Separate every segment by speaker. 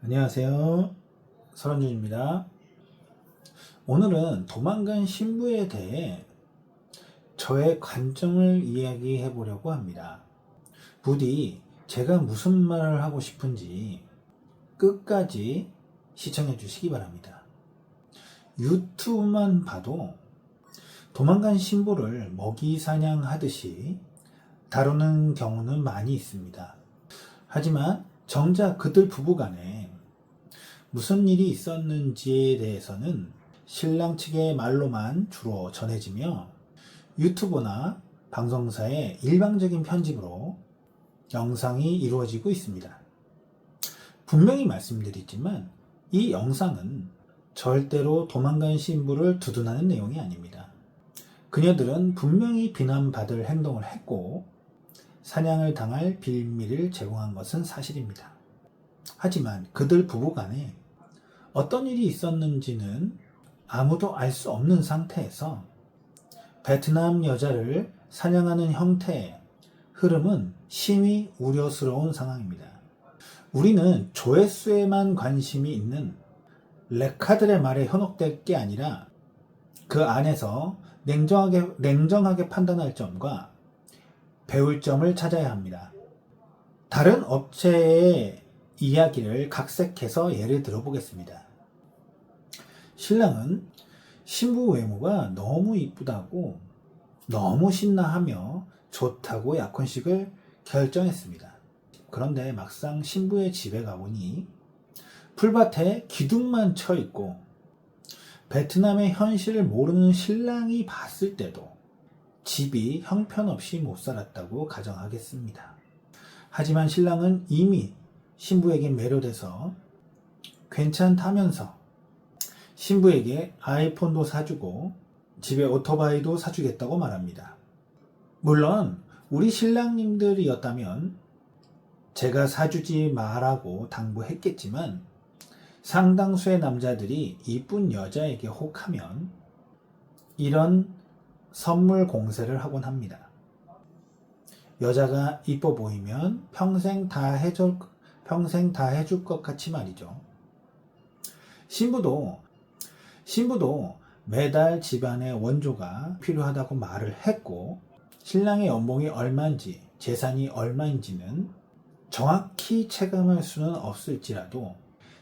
Speaker 1: 안녕하세요. 설원준입니다. 오늘은 도망간 신부에 대해 저의 관점을 이야기해 보려고 합니다. 부디 제가 무슨 말을 하고 싶은지 끝까지 시청해 주시기 바랍니다. 유튜브만 봐도 도망간 신부를 먹이 사냥하듯이 다루는 경우는 많이 있습니다. 하지만 정작 그들 부부간에 무슨 일이 있었는지에 대해서는 신랑 측의 말로만 주로 전해지며 유튜브나 방송사의 일방적인 편집으로 영상이 이루어지고 있습니다. 분명히 말씀드리지만 이 영상은 절대로 도망간 신부를 두둔하는 내용이 아닙니다. 그녀들은 분명히 비난받을 행동을 했고 사냥을 당할 빌미를 제공한 것은 사실입니다. 하지만 그들 부부 간에 어떤 일이 있었는지는 아무도 알 수 없는 상태에서 베트남 여자를 사냥하는 형태의 흐름은 심히 우려스러운 상황입니다. 우리는 조회수에만 관심이 있는 레카들의 말에 현혹될 게 아니라 그 안에서 냉정하게, 냉정하게 판단할 점과 배울 점을 찾아야 합니다. 다른 업체의 이야기를 각색해서 예를 들어보겠습니다. 신랑은 신부 외모가 너무 이쁘다고 너무 신나하며 좋다고 약혼식을 결정했습니다. 그런데 막상 신부의 집에 가보니 풀밭에 기둥만 쳐 있고 베트남의 현실을 모르는 신랑이 봤을 때도 집이 형편없이 못 살았다고 가정하겠습니다. 하지만 신랑은 이미 신부에게 매료돼서 괜찮다면서 신부에게 아이폰도 사주고 집에 오토바이도 사주겠다고 말합니다. 물론 우리 신랑님들이었다면 제가 사주지 마라고 당부했겠지만 상당수의 남자들이 이쁜 여자에게 혹하면 이런 선물 공세를 하곤 합니다. 여자가 이뻐 보이면 평생 다 해줄, 평생 다 해줄 것 같이 말이죠. 신부도, 신부도 매달 집안에 원조가 필요하다고 말을 했고, 신랑의 연봉이 얼마인지, 재산이 얼마인지는 정확히 체감할 수는 없을지라도,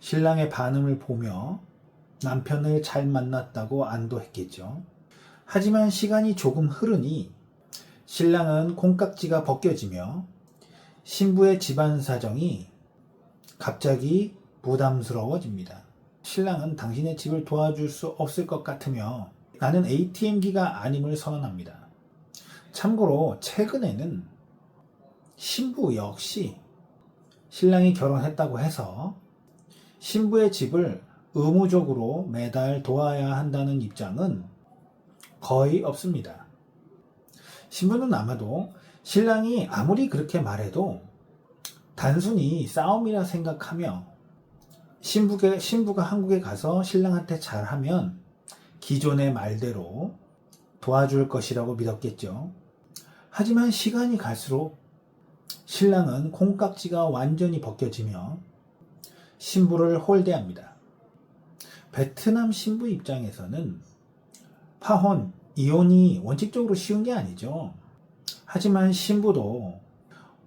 Speaker 1: 신랑의 반응을 보며 남편을 잘 만났다고 안도했겠죠. 하지만 시간이 조금 흐르니 신랑은 콩깍지가 벗겨지며 신부의 집안 사정이 갑자기 부담스러워집니다. 신랑은 당신의 집을 도와줄 수 없을 것 같으며 나는 ATM기가 아님을 선언합니다. 참고로 최근에는 신부 역시 신랑이 결혼했다고 해서 신부의 집을 의무적으로 매달 도와야 한다는 입장은 거의 없습니다. 신부는 아마도 신랑이 아무리 그렇게 말해도 단순히 싸움이라 생각하며 신부가, 신부가 한국에 가서 신랑한테 잘하면 기존의 말대로 도와줄 것이라고 믿었겠죠. 하지만 시간이 갈수록 신랑은 콩깍지가 완전히 벗겨지며 신부를 홀대합니다. 베트남 신부 입장에서는 파혼, 이혼이 원칙적으로 쉬운 게 아니죠. 하지만 신부도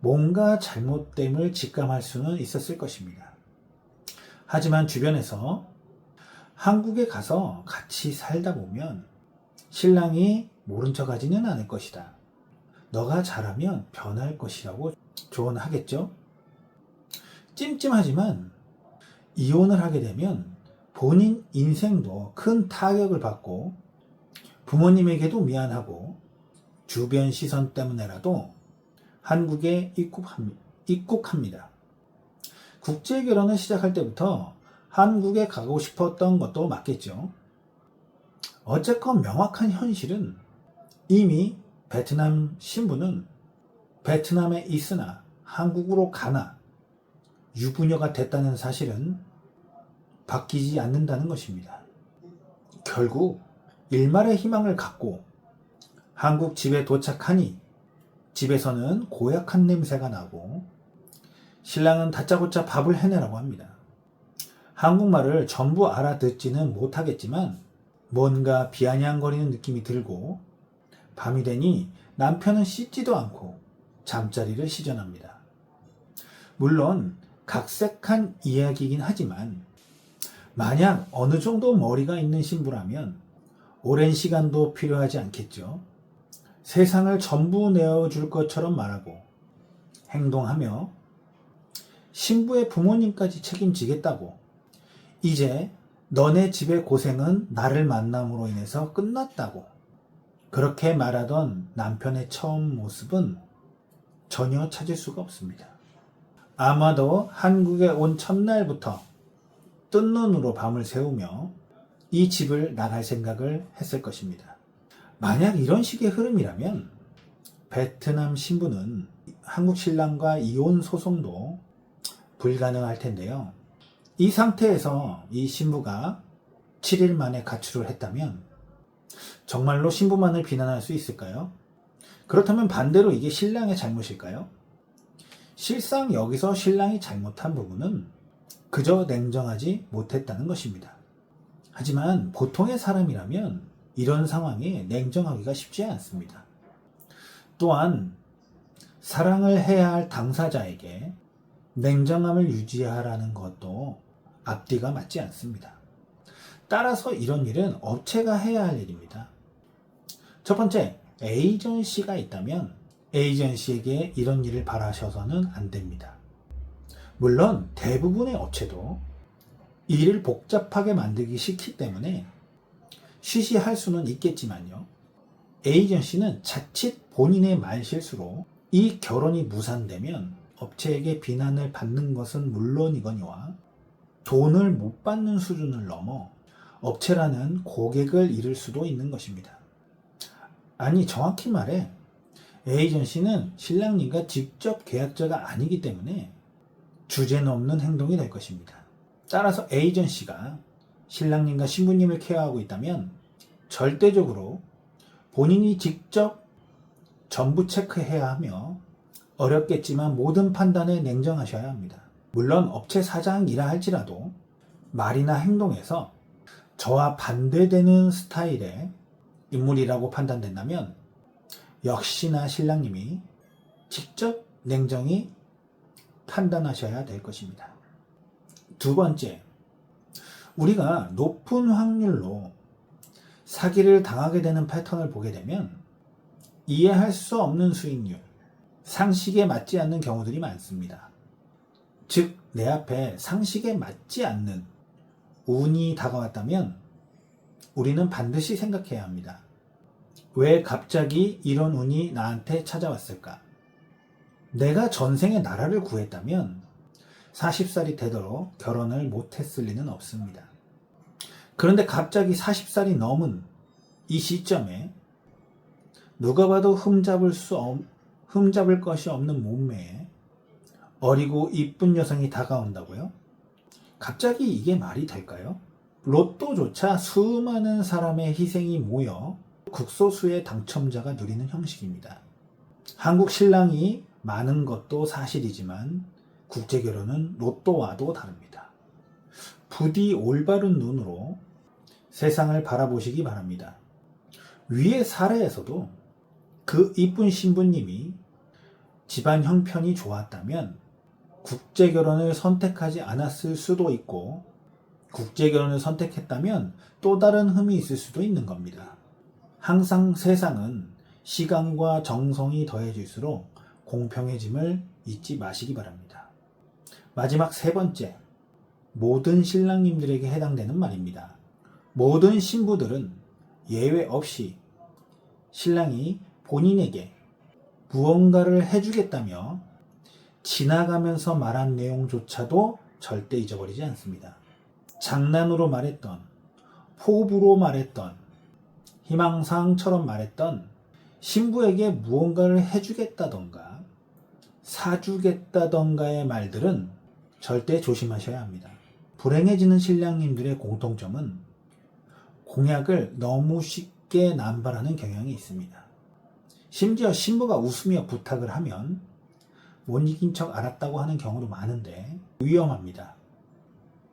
Speaker 1: 뭔가 잘못됨을 직감할 수는 있었을 것입니다. 하지만 주변에서 한국에 가서 같이 살다 보면 신랑이 모른 척 하지는 않을 것이다. 너가 잘하면 변할 것이라고 조언하겠죠? 찜찜하지만 이혼을 하게 되면 본인 인생도 큰 타격을 받고 부모님에게도 미안하고 주변 시선 때문에라도 한국에 입국합니다. 국제 결혼을 시작할 때부터 한국에 가고 싶었던 것도 맞겠죠. 어쨌건 명확한 현실은 이미 베트남 신부는 베트남에 있으나 한국으로 가나 유부녀가 됐다는 사실은 바뀌지 않는다는 것입니다. 결국 일말의 희망을 갖고 한국 집에 도착하니 집에서는 고약한 냄새가 나고 신랑은 다짜고짜 밥을 해내라고 합니다. 한국말을 전부 알아듣지는 못하겠지만 뭔가 비아냥거리는 느낌이 들고 밤이 되니 남편은 씻지도 않고 잠자리를 시전합니다. 물론 각색한 이야기이긴 하지만 만약 어느 정도 머리가 있는 신부라면 오랜 시간도 필요하지 않겠죠. 세상을 전부 내어줄 것처럼 말하고 행동하며 신부의 부모님까지 책임지겠다고 이제 너네 집의 고생은 나를 만남으로 인해서 끝났다고 그렇게 말하던 남편의 처음 모습은 전혀 찾을 수가 없습니다. 아마도 한국에 온 첫날부터 뜬 눈으로 밤을 새우며 이 집을 나갈 생각을 했을 것입니다. 만약 이런 식의 흐름이라면 베트남 신부는 한국 신랑과 이혼 소송도 불가능할 텐데요. 이 상태에서 이 신부가 7일 만에 가출을 했다면 정말로 신부만을 비난할 수 있을까요? 그렇다면 반대로 이게 신랑의 잘못일까요? 실상 여기서 신랑이 잘못한 부분은 그저 냉정하지 못했다는 것입니다. 하지만 보통의 사람이라면 이런 상황에 냉정하기가 쉽지 않습니다. 또한 사랑을 해야 할 당사자에게 냉정함을 유지하라는 것도 앞뒤가 맞지 않습니다. 따라서 이런 일은 업체가 해야 할 일입니다. 첫 번째, 에이전시가 있다면 에이전시에게 이런 일을 바라셔서는 안 됩니다. 물론 대부분의 업체도 일을 복잡하게 만들기 싫기 때문에 쉬쉬할 수는 있겠지만요. 에이전시는 자칫 본인의 말실수로 이 결혼이 무산되면 업체에게 비난을 받는 것은 물론이거니와 돈을 못 받는 수준을 넘어 업체라는 고객을 잃을 수도 있는 것입니다. 아니, 정확히 말해, 에이전시는 신랑님과 직접 계약자가 아니기 때문에 주제는 없는 행동이 될 것입니다. 따라서 에이전시가 신랑님과 신부님을 케어하고 있다면 절대적으로 본인이 직접 전부 체크해야 하며 어렵겠지만 모든 판단에 냉정하셔야 합니다. 물론 업체 사장이라 할지라도 말이나 행동에서 저와 반대되는 스타일의 인물이라고 판단된다면 역시나 신랑님이 직접 냉정히 판단하셔야 될 것입니다. 두 번째, 우리가 높은 확률로 사기를 당하게 되는 패턴을 보게 되면 이해할 수 없는 수익률, 상식에 맞지 않는 경우들이 많습니다. 즉, 내 앞에 상식에 맞지 않는 운이 다가왔다면 우리는 반드시 생각해야 합니다. 왜 갑자기 이런 운이 나한테 찾아왔을까? 내가 전생에 나라를 구했다면 40살이 되도록 결혼을 못했을 리는 없습니다. 그런데 갑자기 40살이 넘은 이 시점에 누가 봐도 흠잡을 수 없, 흠잡을 것이 없는 몸매에 어리고 이쁜 여성이 다가온다고요? 갑자기 이게 말이 될까요? 로또조차 수많은 사람의 희생이 모여 국소수의 당첨자가 누리는 형식입니다. 한국 신랑이 많은 것도 사실이지만 국제결혼은 로또와도 다릅니다. 부디 올바른 눈으로 세상을 바라보시기 바랍니다. 위의 사례에서도 그 이쁜 신부님이 집안 형편이 좋았다면 국제 결혼을 선택하지 않았을 수도 있고 국제 결혼을 선택했다면 또 다른 흠이 있을 수도 있는 겁니다. 항상 세상은 시간과 정성이 더해질수록 공평해짐을 잊지 마시기 바랍니다. 마지막 세 번째, 모든 신랑님들에게 해당되는 말입니다. 모든 신부들은 예외 없이 신랑이 본인에게 무언가를 해주겠다며 지나가면서 말한 내용조차도 절대 잊어버리지 않습니다. 장난으로 말했던, 포부로 말했던, 희망사항처럼 말했던 신부에게 무언가를 해주겠다던가 사주겠다던가의 말들은 절대 조심하셔야 합니다. 불행해지는 신랑님들의 공통점은 공약을 너무 쉽게 남발하는 경향이 있습니다. 심지어 신부가 웃으며 부탁을 하면 못 이긴 척 알았다고 하는 경우도 많은데 위험합니다.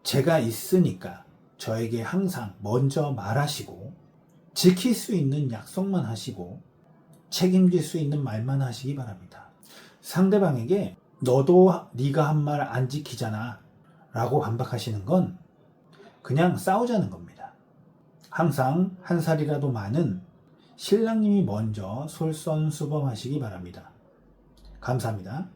Speaker 1: 제가 있으니까 저에게 항상 먼저 말하시고 지킬 수 있는 약속만 하시고 책임질 수 있는 말만 하시기 바랍니다. 상대방에게 너도 네가 한 말 안 지키잖아 라고 반박하시는 건 그냥 싸우자는 겁니다. 항상 한 살이라도 많은 신랑님이 먼저 솔선수범하시기 바랍니다. 감사합니다.